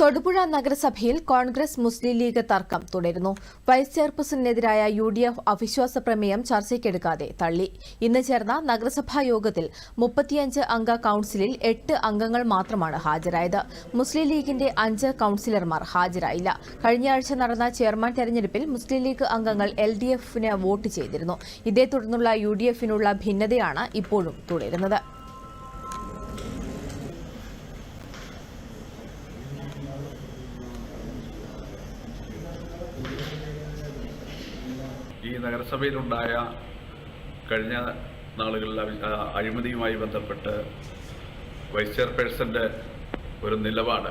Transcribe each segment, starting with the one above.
തൊടുപുഴ നഗരസഭയിൽ കോൺഗ്രസ് മുസ്ലിം ലീഗ് തർക്കം തുടരുന്നു. വൈസ് ചെയർപേഴ്സണിനെതിരായ യു ഡി എഫ് അവിശ്വാസ പ്രമേയം ചർച്ചയ്ക്കെടുക്കാതെ തള്ളി. ഇന്ന് ചേർന്ന നഗരസഭാ യോഗത്തിൽ മുപ്പത്തിയഞ്ച് അംഗ കൌൺസിലിൽ എട്ട് അംഗങ്ങൾ മാത്രമാണ് ഹാജരായത്. മുസ്ലിം ലീഗിന്റെ അഞ്ച് കൌൺസിലർമാർ ഹാജരായില്ല. കഴിഞ്ഞയാഴ്ച നടന്ന ചെയർമാൻ തെരഞ്ഞെടുപ്പിൽ മുസ്ലിം ലീഗ് അംഗങ്ങൾ എൽ ഡി എഫിന് വോട്ട് ചെയ്തിരുന്നു. ഇതേ തുടർന്നുള്ള യു ഡി എഫിനുള്ള ഭിന്നതയാണ് ഇപ്പോഴും തുടരുന്നത്. ഈ നഗരസഭയിലുണ്ടായ കഴിഞ്ഞ നാളുകളിൽ അഴിമതിയുമായി ബന്ധപ്പെട്ട് വൈസ് ചെയർപേഴ്സന്റെ ഒരു നിലപാട്.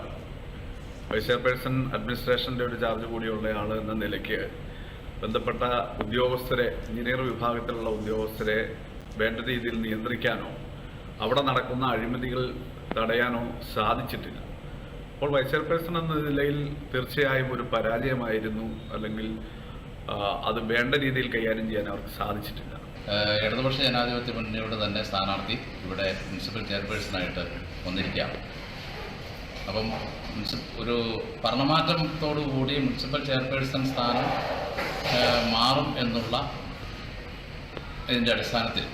വൈസ് ചെയർപേഴ്സൺ അഡ്മിനിസ്ട്രേഷന്റെ ഒരു ചാർജ് കൂടിയുള്ള ആൾ എന്ന നിലയ്ക്ക് ബന്ധപ്പെട്ട ഉദ്യോഗസ്ഥരെ എഞ്ചിനീയർ വിഭാഗത്തിലുള്ള ഉദ്യോഗസ്ഥരെ വേണ്ട രീതിയിൽ നിയന്ത്രിക്കാനോ അവിടെ നടക്കുന്ന അഴിമതികൾ തടയാനോ സാധിച്ചിട്ടില്ല. അപ്പോൾ വൈസ് ചെയർപേഴ്സൺ എന്ന നിലയിൽ തീർച്ചയായും ഒരു പരാജയമായിരുന്നു. അല്ലെങ്കിൽ അത് വേണ്ട രീതിയിൽ കൈകാര്യം ചെയ്യാൻ അവർക്ക് സാധിച്ചിട്ടില്ല. ഇടതുപക്ഷ ജനാധിപത്യ മുന്നണിയുടെ തന്നെ സ്ഥാനാർത്ഥി ഇവിടെ മുനിസിപ്പൽ ചെയർപേഴ്സണായിട്ട് വന്നിരിക്കുകയാണ്. അപ്പം ഒരു ഭരണമാറ്റത്തോടുകൂടി മുനിസിപ്പൽ ചെയർപേഴ്സൺ സ്ഥാനം മാറും എന്നുള്ള ഇതിന്റെ അടിസ്ഥാനത്തിൽ.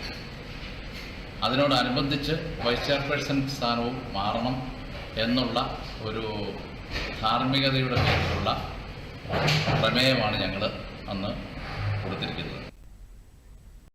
അതിനോടനുബന്ധിച്ച് വൈസ് ചെയർപേഴ്സൺ സ്ഥാനവും മാറണം എന്നുള്ള ഒരു ധാർമ്മികതയുടെ പേരിലുള്ള പ്രമേയമാണ് ഞങ്ങൾ അന്ന് കൊടുത്തിരിക്കുന്നത്